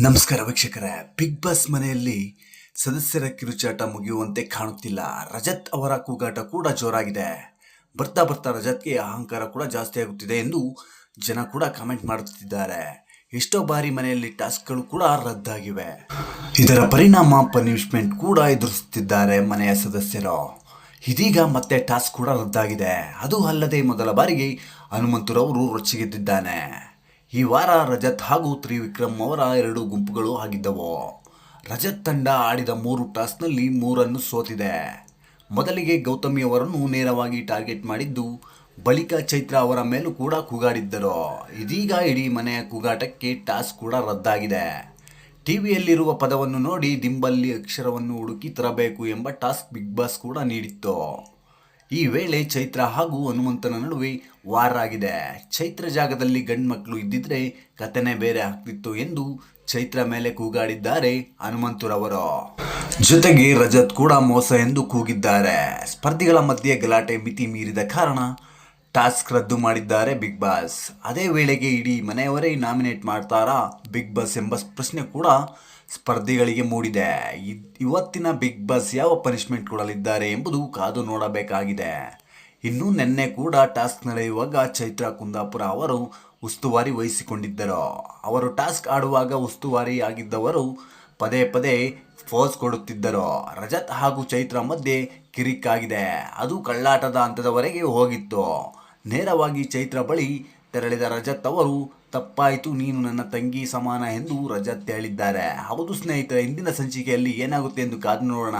ನಮಸ್ಕಾರ ವೀಕ್ಷಕರೇ. Big boss ಮನೆಯಲ್ಲಿ ಸದಸ್ಯರ ಕಿರುಚಾಟ ಮುಗಿಯುವಂತೆ ಕಾಣುತ್ತಿಲ್ಲ. ರಜತ್ ಅವರ ಕೂಗಾಟ ಕೂಡ ಜೋರಾಗಿದೆ. ಬರ್ತಾ ಬರ್ತಾ ರಜತ್ಗೆ ಅಹಂಕಾರ ಕೂಡ ಜಾಸ್ತಿ ಆಗುತ್ತಿದೆ ಎಂದು ಜನ ಕೂಡ ಕಾಮೆಂಟ್ ಮಾಡುತ್ತಿದ್ದಾರೆ. ಎಷ್ಟೋ ಬಾರಿ ಮನೆಯಲ್ಲಿ ಟಾಸ್ಕ್ಗಳು ಕೂಡ ರದ್ದಾಗಿವೆ. ಇದರ ಪರಿಣಾಮ ಪನಿಷ್ಮೆಂಟ್ ಕೂಡ ಎದುರಿಸುತ್ತಿದ್ದಾರೆ ಮನೆಯ ಸದಸ್ಯರು. ಇದೀಗ ಮತ್ತೆ ಟಾಸ್ಕ್ ಕೂಡ ರದ್ದಾಗಿದೆ. ಅದು ಅಲ್ಲದೆ ಮೊದಲ ಬಾರಿಗೆ ಹನುಮಂತರವರು ರೊಚ್ಚಿಗೆದ್ದಿದ್ದಾನೆ. ಈ ವಾರ ರಜತ್ ಹಾಗೂ ತ್ರಿವಿಕ್ರಮ್ ಅವರ ಎರಡು ಗುಂಪುಗಳು ಆಗಿದ್ದವು. ರಜತ್ ತಂಡ ಆಡಿದ ಮೂರು ಟಾಸ್ನಲ್ಲಿ ಮೂರನ್ನು ಸೋತಿದೆ. ಮೊದಲಿಗೆ ಗೌತಮಿ ಅವರನ್ನು ನೇರವಾಗಿ ಟಾರ್ಗೆಟ್ ಮಾಡಿದ್ದು ಬಳಿಕ ಚೈತ್ರ ಅವರ ಮೇಲೂ ಕೂಡ ಕೂಗಾಡಿದ್ದರು. ಇದೀಗ ಇಡೀ ಮನೆಯ ಕೂಗಾಟಕ್ಕೆ ಟಾಸ್ ಕೂಡ ರದ್ದಾಗಿದೆ. ಟಿವಿಯಲ್ಲಿರುವ ಪದವನ್ನು ನೋಡಿ ದಿಂಬಲ್ಲಿ ಅಕ್ಷರವನ್ನು ಹುಡುಕಿ ತರಬೇಕು ಎಂಬ ಟಾಸ್ಕ್ ಬಿಗ್ ಬಾಸ್ ಕೂಡ ನೀಡಿತ್ತು. ಈ ವೇಳೆ ಚೈತ್ರ ಹಾಗೂ ಹನುಮಂತನ ನಡುವೆ ವಾರ್ ಆಗಿದೆ. ಚೈತ್ರ ಜಾಗದಲ್ಲಿ ಗಂಡ್ಮಕ್ಳು ಇದ್ದಿದ್ರೆ ಕಥೆನೇ ಬೇರೆ ಆಗ್ತಿತ್ತು ಎಂದು ಚೈತ್ರ ಮೇಲೆ ಕೂಗಾಡಿದ್ದಾರೆ ಹನುಮಂತುರವರು. ಜೊತೆಗೆ ರಜತ್ ಕೂಡ ಮೋಸ ಎಂದು ಕೂಗಿದ್ದಾರೆ. ಸ್ಪರ್ಧಿಗಳ ಮಧ್ಯೆ ಗಲಾಟೆ ಮಿತಿ ಮೀರಿದ ಕಾರಣ ಟಾಸ್ಕ್ ರದ್ದು ಮಾಡಿದ್ದಾರೆ ಬಿಗ್ ಬಾಸ್. ಅದೇ ವೇಳೆಗೆ ಇಡೀ ಮನೆಯವರೇ ನಾಮಿನೇಟ್ ಮಾಡ್ತಾರಾ? ಬಿಗ್ ಬಾಸ್ ಎಂಬ ಪ್ರಶ್ನೆ ಕೂಡ ಸ್ಪರ್ಧಿಗಳಿಗೆ ಮೂಡಿದೆ. ಇವತ್ತಿನ ಬಿಗ್ ಬಾಸ್ ಯಾವ ಪನಿಷ್ಮೆಂಟ್ ಕೊಡಲಿದ್ದಾರೆ ಎಂಬುದು ಕಾದು ನೋಡಬೇಕಾಗಿದೆ. ಇನ್ನು ನಿನ್ನೆ ಕೂಡ ಟಾಸ್ಕ್ ನಡೆಯುವಾಗ ಚೈತ್ರಾ ಕುಂದಾಪುರ ಅವರು ಉಸ್ತುವಾರಿ ವಹಿಸಿಕೊಂಡಿದ್ದರು. ಅವರು ಟಾಸ್ಕ್ ಆಡುವಾಗ ಉಸ್ತುವಾರಿ ಆಗಿದ್ದವರು ಪದೇ ಪದೇ ಫೋಸ್ ಕೊಡುತ್ತಿದ್ದರು. ರಜತ್ ಹಾಗೂ ಚೈತ್ರ ಮಧ್ಯೆ ಕಿರಿಕ್ಕಾಗಿದೆ ಅದು ಕಳ್ಳಾಟದ ಹಂತದವರೆಗೆ ಹೋಗಿತ್ತು. ನೇರವಾಗಿ ಚೈತ್ರ ಬಳಿ ತೆರಳಿದ ರಜತ್ ಅವರು, ತಪ್ಪಾಯಿತು, ನೀನು ನನ್ನ ತಂಗಿ ಸಮಾನ ಎಂದು ರಜತ್ ಹೇಳಿದ್ದಾರೆ. ಹೌದು ಸ್ನೇಹಿತರೆ, ಇಂದಿನ ಸಂಚಿಕೆಯಲ್ಲಿ ಏನಾಗುತ್ತೆ ಎಂದು ಕಾದು ನೋಡೋಣ.